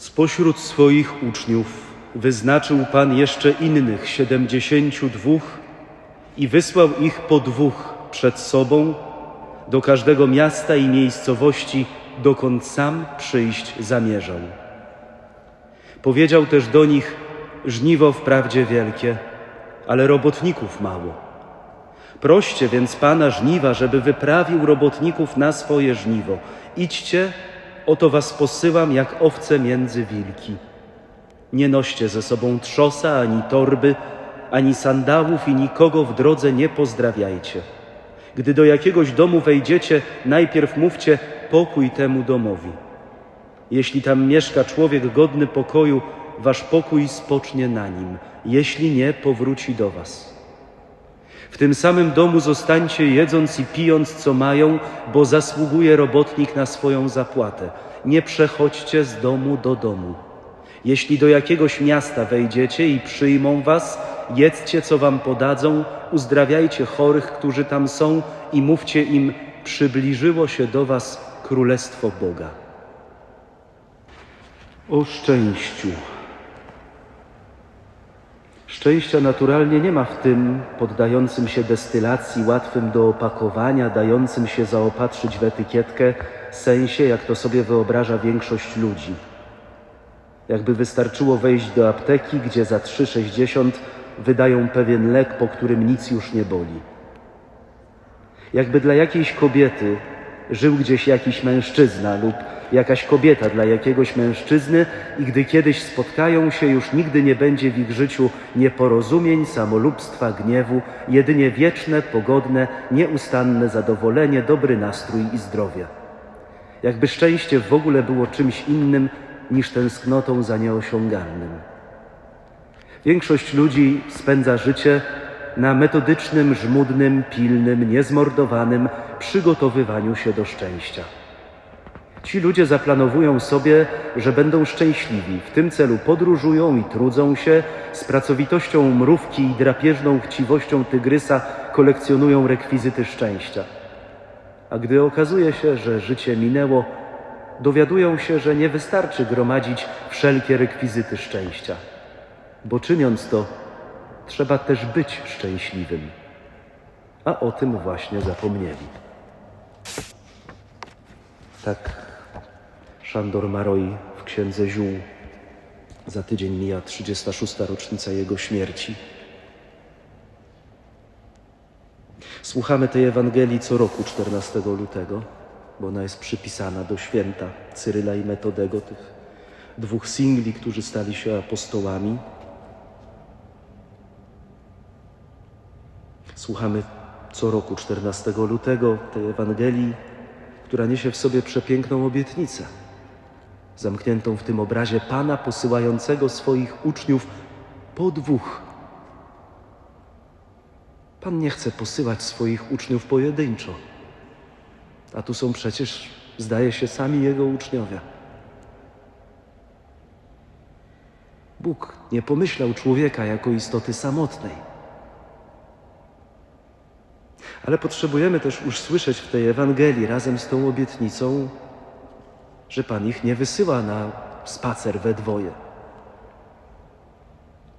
Spośród swoich uczniów wyznaczył Pan jeszcze innych siedemdziesięciu dwóch i wysłał ich po dwóch przed sobą do każdego miasta i miejscowości, dokąd sam przyjść zamierzał. Powiedział też do nich: Żniwo wprawdzie wielkie, ale robotników mało. Proście więc Pana żniwa, żeby wyprawił robotników na swoje żniwo. Idźcie, oto was posyłam jak owce między wilki. Nie noście ze sobą trzosa ani torby, ani sandałów i nikogo w drodze nie pozdrawiajcie. Gdy do jakiegoś domu wejdziecie, najpierw mówcie pokój temu domowi. Jeśli tam mieszka człowiek godny pokoju, wasz pokój spocznie na nim, jeśli nie, powróci do was. W tym samym domu zostańcie jedząc i pijąc, co mają, bo zasługuje robotnik na swoją zapłatę. Nie przechodźcie z domu do domu. Jeśli do jakiegoś miasta wejdziecie i przyjmą was, jedzcie, co wam podadzą, uzdrawiajcie chorych, którzy tam są i mówcie im, przybliżyło się do was Królestwo Boga. O szczęściu. Szczęścia naturalnie nie ma w tym poddającym się destylacji, łatwym do opakowania, dającym się zaopatrzyć w etykietkę sensie, jak to sobie wyobraża większość ludzi. Jakby wystarczyło wejść do apteki, gdzie za 3,60 wydają pewien lek, po którym nic już nie boli. Jakby dla jakiejś kobiety żył gdzieś jakiś mężczyzna lub jakaś kobieta dla jakiegoś mężczyzny i gdy kiedyś spotkają się, już nigdy nie będzie w ich życiu nieporozumień, samolubstwa, gniewu, jedynie wieczne, pogodne, nieustanne zadowolenie, dobry nastrój i zdrowie. Jakby szczęście w ogóle było czymś innym niż tęsknotą za nieosiągalnym. Większość ludzi spędza życie na metodycznym, żmudnym, pilnym, niezmordowanym przygotowywaniu się do szczęścia. Ci ludzie zaplanowują sobie, że będą szczęśliwi. W tym celu podróżują i trudzą się, z pracowitością mrówki i drapieżną chciwością tygrysa kolekcjonują rekwizyty szczęścia. A gdy okazuje się, że życie minęło, dowiadują się, że nie wystarczy gromadzić wszelkie rekwizyty szczęścia, bo czyniąc to, trzeba też być szczęśliwym. A o tym właśnie zapomnieli. Tak Szandor Maroi w księdze Ziół. Za tydzień mija 36. rocznica jego śmierci. Słuchamy tej Ewangelii co roku 14 lutego, bo ona jest przypisana do święta Cyryla i Metodego, tych dwóch singli, którzy stali się apostołami. Słuchamy co roku 14 lutego tej Ewangelii, która niesie w sobie przepiękną obietnicę, zamkniętą w tym obrazie Pana posyłającego swoich uczniów po dwóch. Pan nie chce posyłać swoich uczniów pojedynczo, a tu są przecież, zdaje się, sami Jego uczniowie. Bóg nie pomyślał człowieka jako istoty samotnej. Ale potrzebujemy też usłyszeć w tej Ewangelii razem z tą obietnicą, że Pan ich nie wysyła na spacer we dwoje.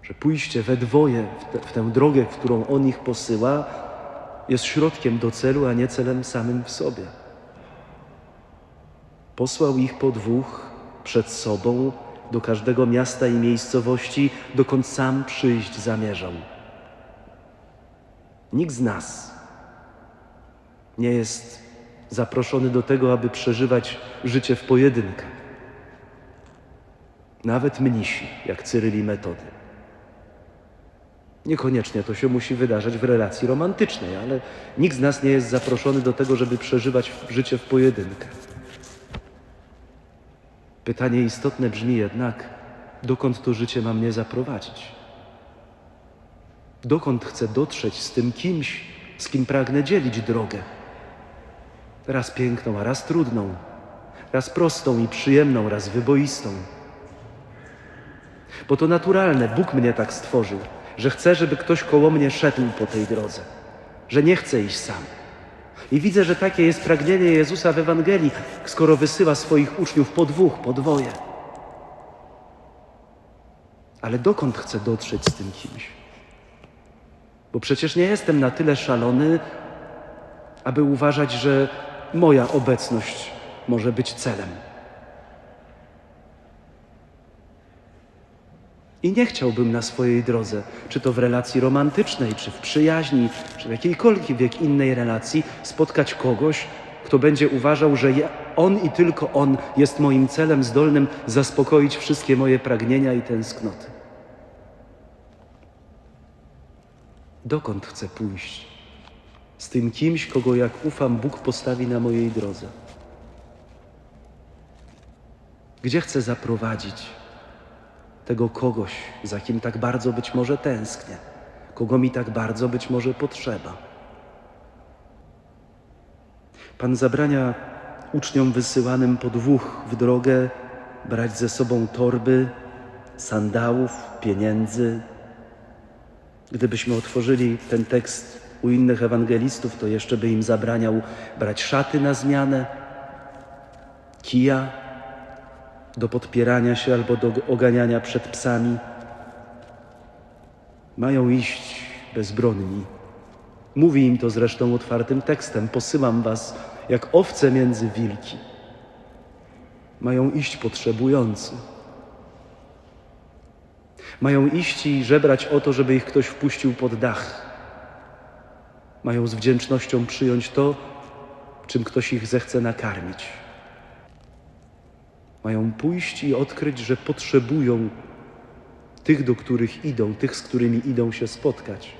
Że pójście we dwoje w, te, w tę drogę, w którą On ich posyła, jest środkiem do celu, a nie celem samym w sobie. Posłał ich po dwóch przed sobą do każdego miasta i miejscowości, dokąd sam przyjść zamierzał. Nikt z nas nie jest zaproszony do tego, aby przeżywać życie w pojedynkę. Nawet mnisi, jak Cyryl i Metody. Niekoniecznie to się musi wydarzać w relacji romantycznej, ale nikt z nas nie jest zaproszony do tego, żeby przeżywać życie w pojedynkę. Pytanie istotne brzmi jednak, dokąd to życie ma mnie zaprowadzić? Dokąd chcę dotrzeć z tym kimś, z kim pragnę dzielić drogę? Raz piękną, a raz trudną, raz prostą i przyjemną, raz wyboistą. Bo to naturalne, Bóg mnie tak stworzył, że chce, żeby ktoś koło mnie szedł po tej drodze, że nie chce iść sam. I widzę, że takie jest pragnienie Jezusa w Ewangelii, skoro wysyła swoich uczniów po dwóch, po dwoje. Ale dokąd chcę dotrzeć z tym kimś? Bo przecież nie jestem na tyle szalony, aby uważać, że moja obecność może być celem. I nie chciałbym na swojej drodze, czy to w relacji romantycznej, czy w przyjaźni, czy w jakiejkolwiek innej relacji, spotkać kogoś, kto będzie uważał, że ja, on i tylko on jest moim celem zdolnym zaspokoić wszystkie moje pragnienia i tęsknoty. Dokąd chcę pójść? Z tym kimś, kogo jak ufam, Bóg postawi na mojej drodze. Gdzie chcę zaprowadzić tego kogoś, za kim tak bardzo być może tęsknię, kogo mi tak bardzo być może potrzeba? Pan zabrania uczniom wysyłanym po dwóch w drogę brać ze sobą torby, sandałów, pieniędzy. Gdybyśmy otworzyli ten tekst u innych ewangelistów, to jeszcze by im zabraniał brać szaty na zmianę, kija do podpierania się albo do oganiania przed psami. Mają iść bezbronni. Mówi im to zresztą otwartym tekstem: Posyłam was jak owce między wilki. Mają iść potrzebujący. Mają iść i żebrać o to, żeby ich ktoś wpuścił pod dach. Mają z wdzięcznością przyjąć to, czym ktoś ich zechce nakarmić. Mają pójść i odkryć, że potrzebują tych, do których idą, tych, z którymi idą się spotkać.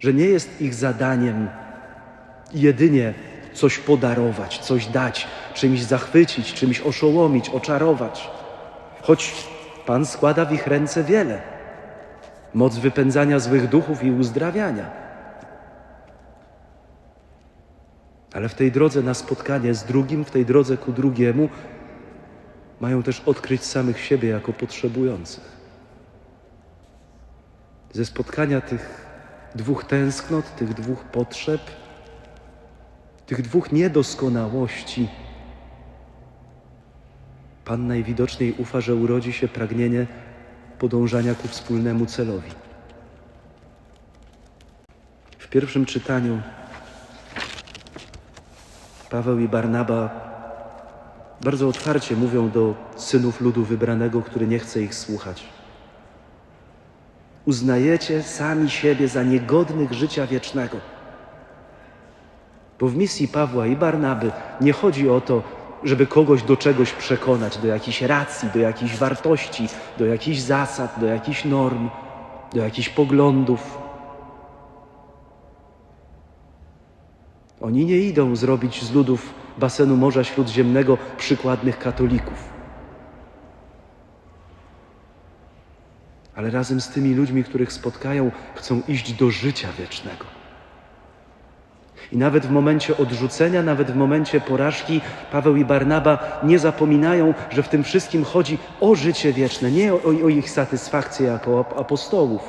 Że nie jest ich zadaniem jedynie coś podarować, coś dać, czymś zachwycić, czymś oszołomić, oczarować. Choć Pan składa w ich ręce wiele moc wypędzania złych duchów i uzdrawiania. Ale w tej drodze na spotkanie z drugim, w tej drodze ku drugiemu, mają też odkryć samych siebie jako potrzebujących. Ze spotkania tych dwóch tęsknot, tych dwóch potrzeb, tych dwóch niedoskonałości, Pan najwidoczniej ufa, że urodzi się pragnienie podążania ku wspólnemu celowi. W pierwszym czytaniu Paweł i Barnaba bardzo otwarcie mówią do synów ludu wybranego, który nie chce ich słuchać. Uznajecie sami siebie za niegodnych życia wiecznego. Bo w misji Pawła i Barnaby nie chodzi o to, żeby kogoś do czegoś przekonać, do jakichś racji, do jakichś wartości, do jakichś zasad, do jakichś norm, do jakichś poglądów. Oni nie idą zrobić z ludów basenu Morza Śródziemnego przykładnych katolików. Ale razem z tymi ludźmi, których spotkają, chcą iść do życia wiecznego. I nawet w momencie odrzucenia, nawet w momencie porażki, Paweł i Barnaba nie zapominają, że w tym wszystkim chodzi o życie wieczne, nie o, o ich satysfakcję jako apostołów,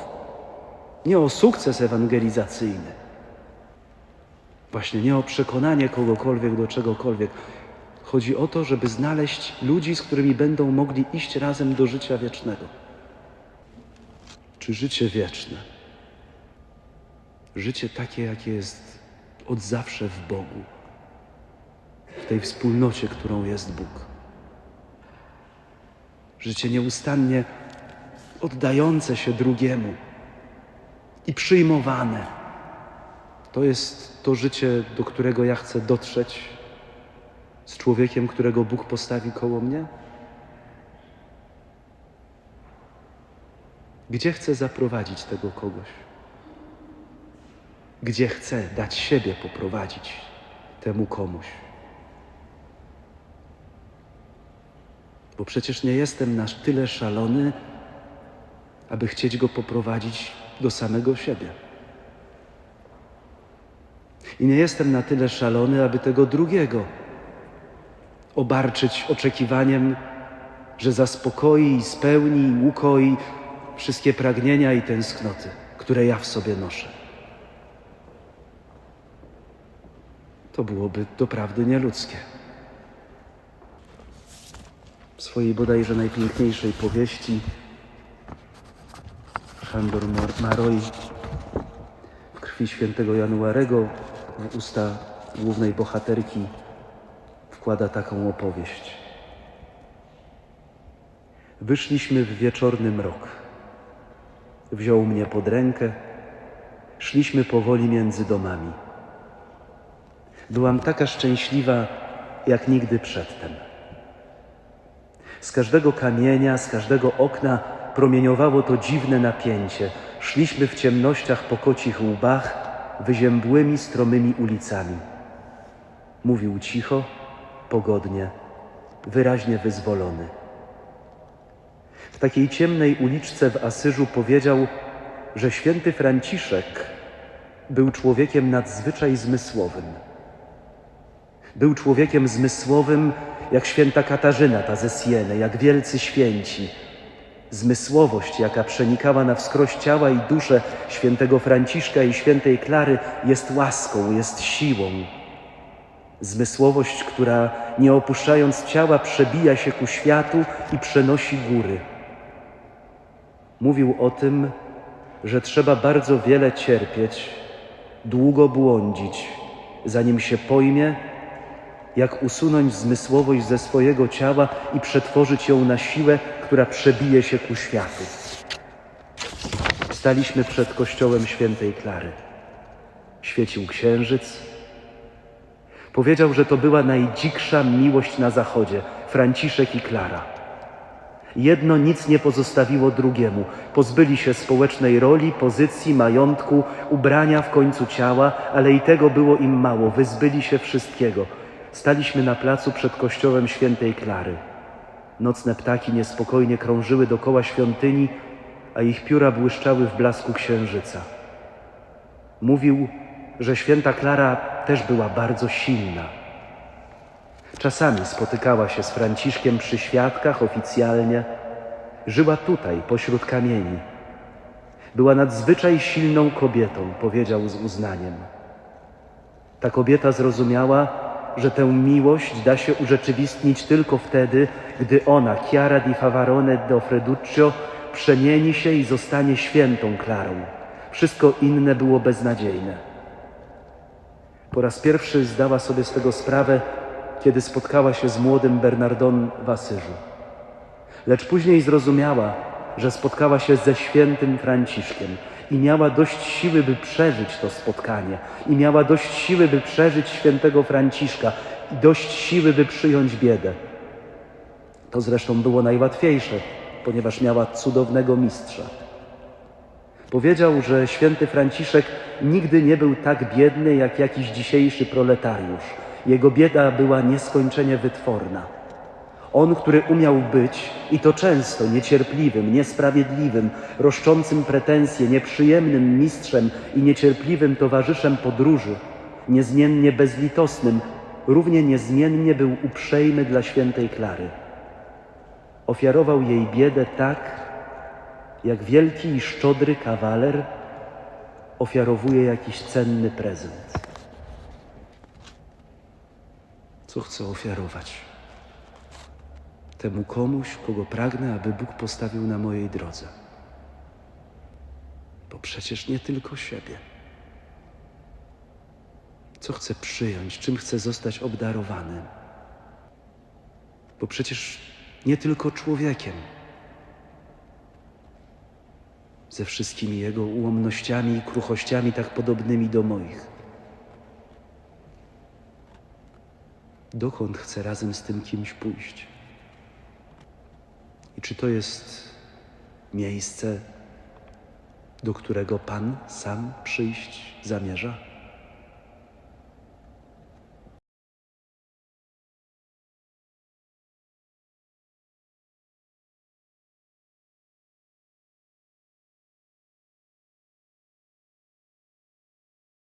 nie o sukces ewangelizacyjny, właśnie nie o przekonanie kogokolwiek do czegokolwiek. Chodzi o to, żeby znaleźć ludzi, z którymi będą mogli iść razem do życia wiecznego. Czy życie wieczne? Życie takie, jakie jest od zawsze w Bogu, w tej wspólnocie, którą jest Bóg. Życie nieustannie oddające się drugiemu i przyjmowane. To jest to życie, do którego ja chcę dotrzeć z człowiekiem, którego Bóg postawi koło mnie. Gdzie chcę zaprowadzić tego kogoś? Gdzie chcę dać siebie poprowadzić temu komuś. Bo przecież nie jestem na tyle szalony, aby chcieć go poprowadzić do samego siebie. I nie jestem na tyle szalony, aby tego drugiego obarczyć oczekiwaniem, że zaspokoi i spełni i ukoi wszystkie pragnienia i tęsknoty, które ja w sobie noszę. To byłoby doprawdy nieludzkie. w swojej bodajże najpiękniejszej powieści Szandor Maroi w krwi świętego Januarego w usta głównej bohaterki wkłada taką opowieść. Wyszliśmy w wieczorny mrok. Wziął mnie pod rękę, szliśmy powoli między domami. Byłam taka szczęśliwa, jak nigdy przedtem. Z każdego kamienia, z każdego okna promieniowało to dziwne napięcie. Szliśmy w ciemnościach po kocich łbach, wyziębłymi, stromymi ulicami. Mówił cicho, pogodnie, wyraźnie wyzwolony. W takiej ciemnej uliczce w Asyżu powiedział, że święty Franciszek był człowiekiem nadzwyczaj zmysłowym. Był człowiekiem zmysłowym jak święta Katarzyna ta ze Sieny, jak wielcy święci. Zmysłowość, jaka przenikała na wskroś ciała i duszę świętego Franciszka i świętej Klary, jest łaską, jest siłą. Zmysłowość, która nie opuszczając ciała, przebija się ku światu i przenosi góry. Mówił o tym, że trzeba bardzo wiele cierpieć, długo błądzić, zanim się pojmie, jak usunąć zmysłowość ze swojego ciała i przetworzyć ją na siłę, która przebije się ku światu. Staliśmy przed kościołem świętej Klary. Świecił księżyc. Powiedział, że to była najdziksza miłość na zachodzie Franciszek i Klara. Jedno nic nie pozostawiło drugiemu. Pozbyli się społecznej roli, pozycji, majątku, ubrania w końcu ciała, ale i tego było im mało. Wyzbyli się wszystkiego. Staliśmy na placu przed kościołem świętej Klary. Nocne ptaki niespokojnie krążyły dokoła świątyni, a ich pióra błyszczały w blasku księżyca. Mówił, że święta Klara też była bardzo silna. Czasami spotykała się z Franciszkiem przy świadkach oficjalnie. Żyła tutaj, pośród kamieni. Była nadzwyczaj silną kobietą, powiedział z uznaniem. Ta kobieta zrozumiała, że tę miłość da się urzeczywistnić tylko wtedy, gdy ona, Chiara di Favarone do Freduccio, przemieni się i zostanie świętą Klarą. Wszystko inne było beznadziejne. Po raz pierwszy zdała sobie z tego sprawę, kiedy spotkała się z młodym Bernardon w Asyżu. Lecz później zrozumiała, że spotkała się ze świętym Franciszkiem i miała dość siły, by przeżyć to spotkanie, i miała dość siły, by przeżyć świętego Franciszka, i dość siły, by przyjąć biedę. To zresztą było najłatwiejsze, ponieważ miała cudownego mistrza. Powiedział, że święty Franciszek nigdy nie był tak biedny jak jakiś dzisiejszy proletariusz. Jego bieda była nieskończenie wytworna. On, który umiał być, i to często, niecierpliwym, niesprawiedliwym, roszczącym pretensje, nieprzyjemnym mistrzem i niecierpliwym towarzyszem podróży, niezmiennie bezlitosnym, równie niezmiennie był uprzejmy dla świętej Klary. Ofiarował jej biedę tak, jak wielki i szczodry kawaler ofiarowuje jakiś cenny prezent. Co chcę ofiarować? Temu komuś, kogo pragnę, aby Bóg postawił na mojej drodze. Bo przecież nie tylko siebie. Co chcę przyjąć, czym chcę zostać obdarowany? Bo przecież nie tylko człowiekiem ze wszystkimi jego ułomnościami i kruchościami tak podobnymi do moich. Dokąd chcę razem z tym kimś pójść? I czy to jest miejsce, do którego Pan sam przyjść zamierza?